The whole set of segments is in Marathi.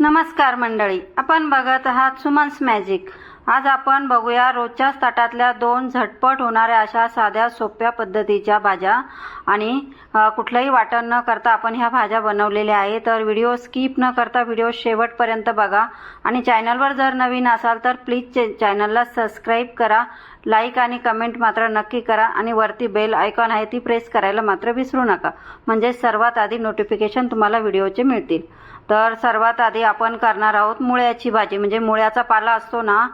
नमस्कार मंडळी आपण बघत आहात सुमन्स मॅजिक. आज आपण बघूया रोजच्याच ताटातल्या दोन झटपट होणाऱ्या अशा साध्या सोप्या पद्धतीच्या भाज्या आणि कुठलंही वाटण न करता आपण ह्या भाज्या बनवलेल्या आहे तर व्हिडिओ स्किप न करता व्हिडिओ शेवटपर्यंत बघा. आणि चॅनलवर जर नवीन असाल तर प्लीज चॅनलला सबस्क्राईब करा. लाईक आणि कमेंट मात्र नक्की करा आणि वरती बेल आयकॉन आहे ती प्रेस करायला मात्र विसरू नका. म्हणजे सर्वात आधी नोटिफिकेशन तुम्हाला व्हिडिओचे मिळतील. तर सर्वात आधी आपण करणार आहोत मुळ्याची भाजी. म्हणजे मुळ्याचा पाला असतो ना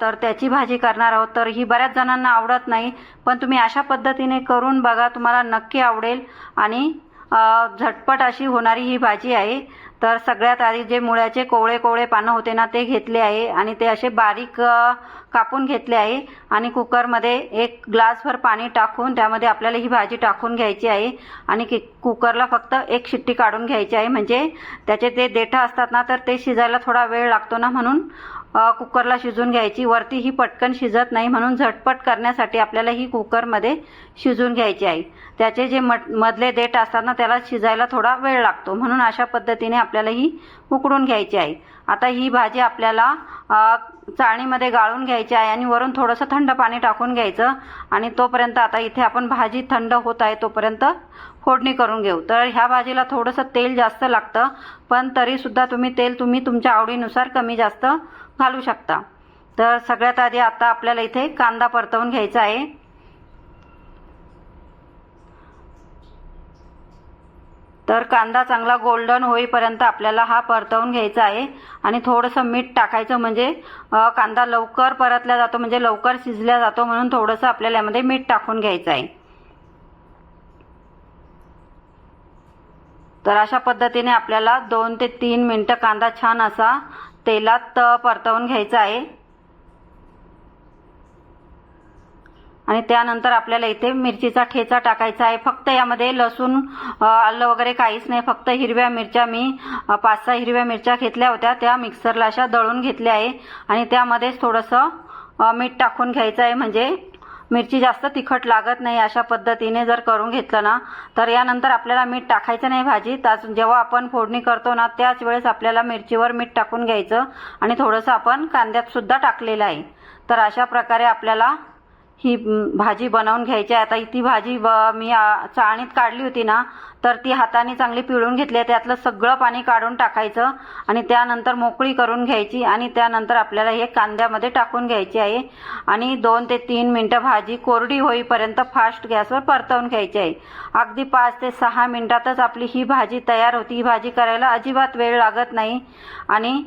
तर त्याची भाजी करणार आहोत. तर ही बऱ्याच जणांना आवडत नाही पण तुम्ही अशा पद्धतीने करून बघा. तुम्हाला नक्की आवडेल. आणि झटपट अशी होणारी ही भाजी आहे. तर सगळ्यात आधी जे मुळ्याचे कोवळे कोवळे पानं होते ना ते घेतले आहे आणि ते असे बारीक कापून घेतले आहे. आणि कुकरमध्ये एक ग्लासभर पाणी टाकून त्यामध्ये आपल्याला ही भाजी टाकून घ्यायची आहे. आणि कि कुकरला फक्त एक शिट्टी काढून घ्यायची आहे. म्हणजे त्याचे ते देठं असतात ना तर ते शिजायला थोडा वेळ लागतो ना म्हणून. कुकरला शिजून घ्यायची. वरती ही पटकन शिजत नाही म्हणून झटपट करण्यासाठी आपल्याला ही कुकरमध्ये शिजून घ्यायची आहे. त्याचे जे मट मधले देठ असतात ना त्याला शिजायला थोडा वेळ लागतो. म्हणून अशा पद्धतीने आपल्याला ही उकडून घ्यायची आहे. आता ही भाजी आपल्याला चाळणीमध्ये गाळून घ्यायची आहे आणि वरून थोडंसं थंड पाणी टाकून घ्यायचं आणि तोपर्यंत आता इथे आपण भाजी थंड होत आहे तोपर्यंत फोडणी करून घेऊ. तर ह्या भाजीला थोडंसं तेल जास्त लागतं पण तरीसुद्धा तुम्ही तेल तुम्ही तुमच्या आवडीनुसार कमी जास्त घालू शकता. तर सगळ्यात आधी आता आपल्याला इथे कांदा परतवून घ्यायचा आहे. तर कांदा चांगला गोल्डन होईपर्यंत आपल्याला हा परतवून घ्यायचा आहे. आणि थोडंसं मीठ टाकायचं म्हणजे कांदा लवकर परतला जातो म्हणजे लवकर शिजला जातो म्हणून थोडंसं आपल्याला यामध्ये मीठ टाकून घ्यायचं आहे. तर अशा पद्धतीने आपल्याला दोन ते तीन मिनटं कांदा छान असा तेलात परतवून घ्यायचं आहे. आणि त्यानंतर आपल्याला इथे मिरचीचा ठेचा टाकायचा आहे. फक्त यामध्ये लसूण आलं वगैरे काहीच नाही. फक्त हिरव्या मिरच्या मी पाच सहा हिरव्या मिरच्या घेतल्या होत्या. त्या मिक्सरला अशा दळून घेतल्या आहे. आणि त्यामध्येच थोडंसं मीठ टाकून घ्यायचं आहे. म्हणजे मिरची जास्त तिखट लागत नाही अशा पद्धतीने जर करून घेतलं ना तर यानंतर आपल्याला मीठ टाकायचं नाही भाजीत त्याच जेव्हा आपण फोडणी करतो ना त्याच वेळेस आपल्याला मिरचीवर मीठ टाकून घ्यायचं आणि थोडंसं आपण कांद्यात सुद्धा टाकलेलं आहे. तर अशा प्रकारे आपल्याला ही भाजी बनवून घ्यायची आहे. आता ती भाजी ब- मी चाळणीत काढली होती ना तर ती हाताने चांगली पिळून घेतली आहे. त्यातलं सगळं पाणी काढून टाकायचं आणि त्यानंतर मोकळी करून घ्यायची आणि त्यानंतर आपल्याला हे कांद्यामध्ये टाकून घ्यायची आहे. आणि दोन ते तीन मिनटं भाजी कोरडी होईपर्यंत फास्ट गॅसवर परतवून घ्यायची आहे. अगदी पाच ते सहा मिनटातच आपली ही भाजी तयार होती. ही भाजी करायला अजिबात वेळ लागत नाही. आणि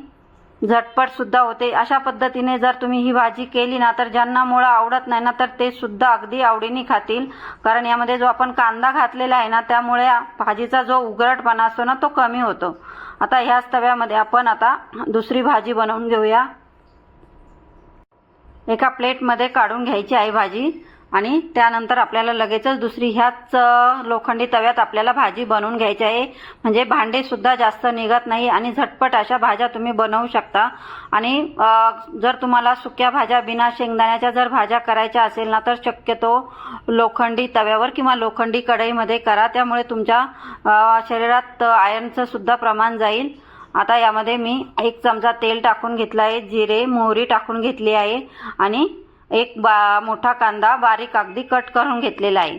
झटपट सुद्धा होते. अशा पद्धतीने जर तुम्ही ही भाजी केली ना तर ज्यांना मुळं आवडत नाही ना तर ते सुद्धा अगदी आवडीने खातील. कारण यामध्ये जो आपण कांदा घातलेला आहे ना त्यामुळे भाजीचा जो उघडटपणा असतो ना तो कमी होतो. आता ह्याच तव्यामध्ये आपण आता दुसरी भाजी बनवून घेऊया. एका प्लेटमध्ये काढून घ्यायची आहे भाजी. आणि त्यानंतर आपल्याला लगेचच दुसरी ह्याच लोखंडी तव्यात आपल्याला भाजी बनवून घ्यायची आहे. म्हणजे भांडे सुद्धा जास्त निघत नाही आणि झटपट अशा भाज्या तुम्ही बनवू शकता. आणि जर तुम्हाला सुक्या भाज्या बिना शेंगदाण्याच्या जर भाज्या करायच्या असेल ना तर शक्यतो लोखंडी तव्यावर किंवा लोखंडी कढईमध्ये करा. त्यामुळे तुमच्या शरीरात आयर्नचं सुद्धा प्रमाण जाईल. आता यामध्ये मी एक चमचा तेल टाकून घेतलं आहे. जिरे मोहरी टाकून घेतली आहे. आणि एक बा मोठा कांदा बारीक अगदी कट करून घेतलेला आहे.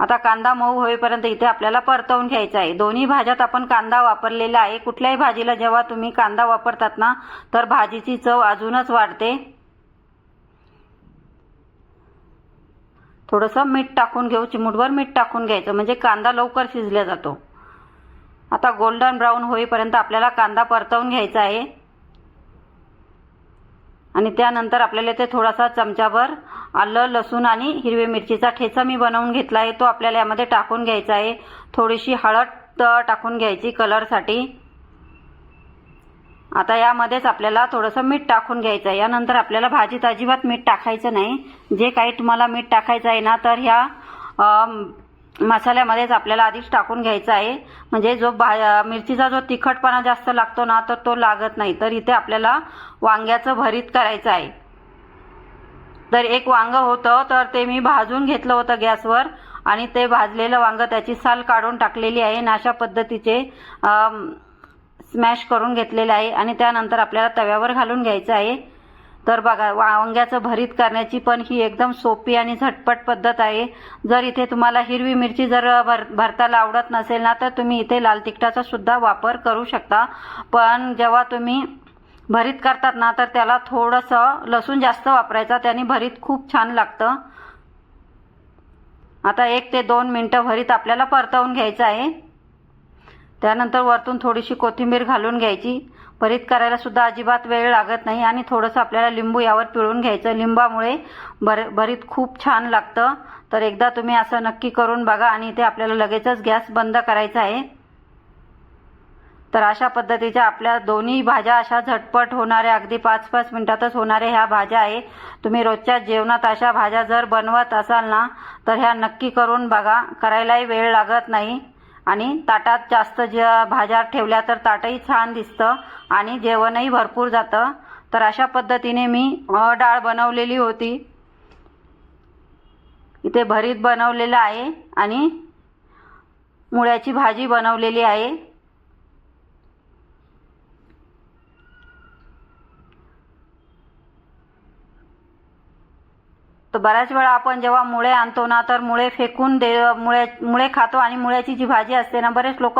आता कांदा मऊ होईपर्यंत इथे आपल्याला परतवून घ्यायचा आहे. दोन्ही भाज्यात आपण कांदा वापरलेला आहे. कुठल्याही भाजीला जेव्हा तुम्ही कांदा वापरतात ना तर भाजीची चव अजूनच वाढते. थोडंसं मीठ टाकून घेऊ. चिमूटभर मीठ टाकून घ्यायचं. म्हणजे कांदा लवकर शिजला जातो. आता गोल्डन ब्राऊन होईपर्यंत आपल्याला कांदा परतवून घ्यायचा आहे. आणि त्यानंतर आपल्याला ते थोडासा चमचाभर आलं लसूण आणि हिरवी मिरचीचा ठेचा मी बनवून घेतला आहे. तो आपल्याला यामध्ये टाकून घ्यायचा आहे. थोडीशी हळद टाकून घ्यायची कलरसाठी. आता यामध्येच आपल्याला थोडंसं मीठ टाकून घ्यायचं आहे. यानंतर आपल्याला भाजीत अजिबात मीठ टाकायचं नाही. जे काही तुम्हाला मीठ टाकायचं आहे ना तर ह्या मसाल्यामध्येच आपल्याला आधीच टाकून घ्यायचा आहे. म्हणजे जो भा मिरचीचा जो तिखटपणा जास्त लागतो ना तर तो लागत नाही. तर इथे आपल्याला वांग्याचं भरीत करायचं आहे. तर एक वांगं होतं तर ते मी भाजून घेतलं होतं गॅसवर. आणि ते भाजलेलं वांगं त्याची साल काढून टाकलेली आहे आणि अशा पद्धतीचे स्मॅश करून घेतलेलं आहे. आणि त्यानंतर आपल्याला तव्यावर घालून घ्यायचं आहे. तर बघा वांग्याचं भरीत करण्याची पण ही एकदम सोपी आणि झटपट पद्धत आहे. जर इथे तुम्हाला हिरवी मिरची जर भर भरताला आवडत नसेल ना तर तुम्ही इथे लाल तिखटाचा सुद्धा वापर करू शकता. पण जेव्हा तुम्ही भरीत करतात ना तर त्याला थोडंसं लसूण जास्त वापरायचा त्याने भरीत खूप छान लागतं. आता एक ते दोन मिनटं भरीत आपल्याला परतवून घ्यायचं आहे. त्यानंतर वरतून थोडीशी कोथिंबीर घालून घ्यायची. भरीत करायला सुद्धा अजिबात वेळ लागत नाही आणि थोडंसं आपल्याला लिंबू यावर पिळून घ्यायचं. लिंबामुळे भर भरीत खूप छान लागतं. तर एकदा तुम्ही असं नक्की करून बघा आणि इथे आपल्याला लगेचच गॅस बंद करायचा आहे. तर अशा पद्धतीच्या आपल्या दोन्ही भाज्या अशा झटपट होणाऱ्या अगदी पाच पाच मिनिटातच होणाऱ्या ह्या भाज्या आहे. तुम्ही रोजच्या जेवणात अशा भाज्या जर बनवत असाल ना तर ह्या नक्की करून बघा. करायलाही वेळ लागत नाही. आणि ताटात जास्त ज्या भाज्या ठेवल्या तर ताटही छान दिसतं आणि जेवणही भरपूर जातं. तर अशा पद्धतीने मी डाळ बनवलेली होती. इथे भरीत बनवलेलं आहे आणि मुळ्याची भाजी बनवलेली आहे. तर बऱ्याच वेळा आपण जेव्हा मुळे आणतो ना तर मुळे फेकून दे मुळे मुळे खातो आणि मुळ्याची जी भाजी असते ना बरेच लोक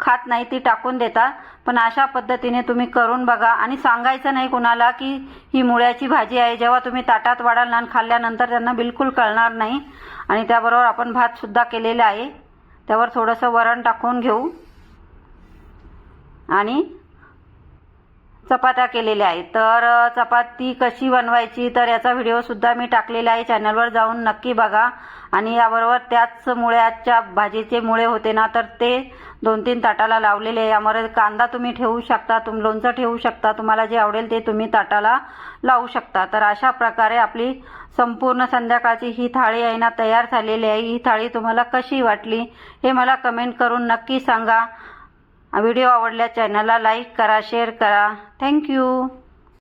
खात नाही ती टाकून देतात. पण अशा पद्धतीने तुम्ही करून बघा. आणि सांगायचं नाही कुणाला की ही मुळ्याची भाजी आहे. जेव्हा तुम्ही ताटात वाढाल ना आणि खाल्ल्यानंतर त्यांना बिलकुल कळणार नाही. आणि त्याबरोबर आपण भात सुद्धा केलेला आहे. त्यावर थोडंसं वरण टाकून घेऊ. आणि चपात्या केलेल्या आहेत. तर चपाती कशी बनवायची? तर याचा व्हिडिओ सुद्धा मी टाकलेला आहे. चॅनलवर जाऊन नक्की बघा. आणि याबरोबर त्याच मुळ्याच्या भाजीचे मुळे होते ना तर ते दोन तीन ताटाला लावलेले आहे. यामध्ये कांदा तुम्ही ठेवू शकता तुम लोणचं ठेवू शकता. तुम्हाला जे आवडेल ते तुम्ही ताटाला लावू शकता. तर अशा प्रकारे आपली संपूर्ण संध्याकाळची ही थाळी आहे ना तयार झालेली आहे. ही थाळी तुम्हाला कशी वाटली हे मला कमेंट करून नक्की सांगा. व्हिडिओ आवडल्या चॅनलला लाईक करा शेअर करा. थँक्यू